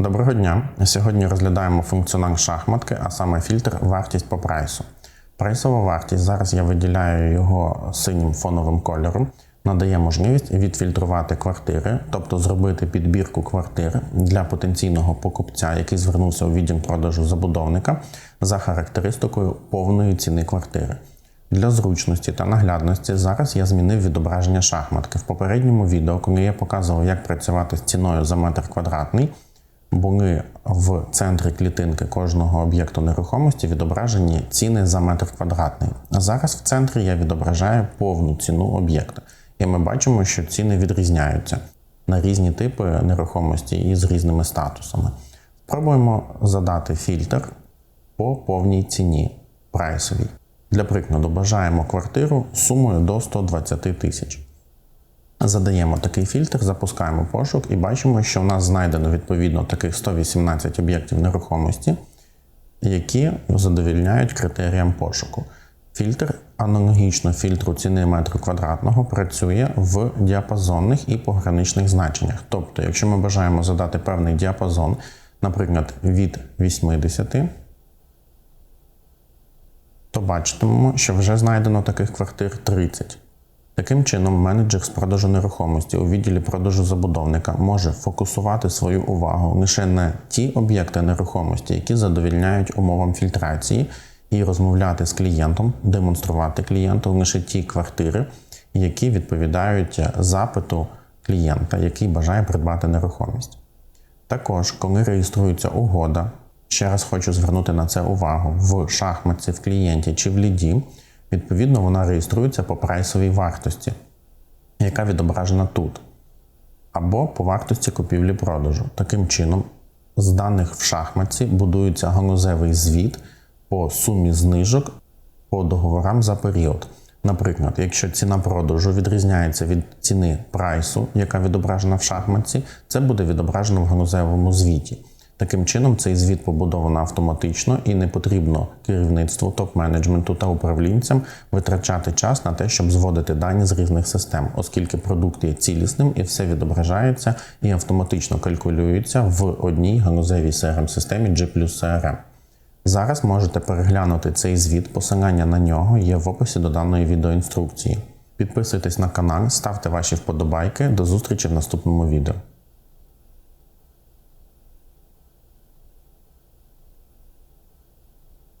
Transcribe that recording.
Доброго дня. Сьогодні розглядаємо функціонал шахматки, а саме фільтр вартість по прайсу. Прайсова вартість зараз я виділяю його синім фоновим кольором. Надає можливість відфільтрувати квартири, тобто зробити підбірку квартир для потенційного покупця, який звернувся у відділ продажу забудовника за характеристикою повної ціни квартири. Для зручності та наглядності зараз я змінив відображення шахматки. В попередньому відео, коли я показував, як працювати з ціною за метр квадратний, були в центрі клітинки кожного об'єкту нерухомості відображені ціни за метр квадратний. А зараз в центрі я відображаю повну ціну об'єкта. І ми бачимо, що ціни відрізняються на різні типи нерухомості і з різними статусами. Спробуємо задати фільтр по повній ціні прайсовій. Для прикладу, бажаємо квартиру сумою до 120 тисяч. Задаємо такий фільтр, запускаємо пошук і бачимо, що в нас знайдено відповідно таких 118 об'єктів нерухомості, які задовільняють критеріям пошуку. Фільтр аналогічно фільтру ціни метру квадратного працює в діапазонних і пограничних значеннях. Тобто, якщо ми бажаємо задати певний діапазон, наприклад, від 80, то бачитимемо, що вже знайдено таких квартир 30. Таким чином, менеджер з продажу нерухомості у відділі продажу забудовника може фокусувати свою увагу лише на ті об'єкти нерухомості, які задовільняють умовам фільтрації, і розмовляти з клієнтом, демонструвати клієнту лише ті квартири, які відповідають запиту клієнта, який бажає придбати нерухомість. Також, коли реєструється угода, ще раз хочу звернути на це увагу в шахматці, в клієнті чи в ліді. Відповідно, вона реєструється по прайсовій вартості, яка відображена тут, або по вартості купівлі-продажу. Таким чином, з даних в шахматці будується галузевий звіт по сумі знижок по договорам за період. Наприклад, якщо ціна продажу відрізняється від ціни прайсу, яка відображена в шахматці, це буде відображено в галузевому звіті. Таким чином, цей звіт побудовано автоматично і не потрібно керівництву, топ-менеджменту та управлінцям витрачати час на те, щоб зводити дані з різних систем, оскільки продукт є цілісним і все відображається і автоматично калькулюється в одній ганузевій crm системі G CRM. Зараз можете переглянути цей звіт, посилання на нього є в описі до даної відеоінструкції. Підписуйтесь на канал, ставте ваші вподобайки. До зустрічі в наступному відео.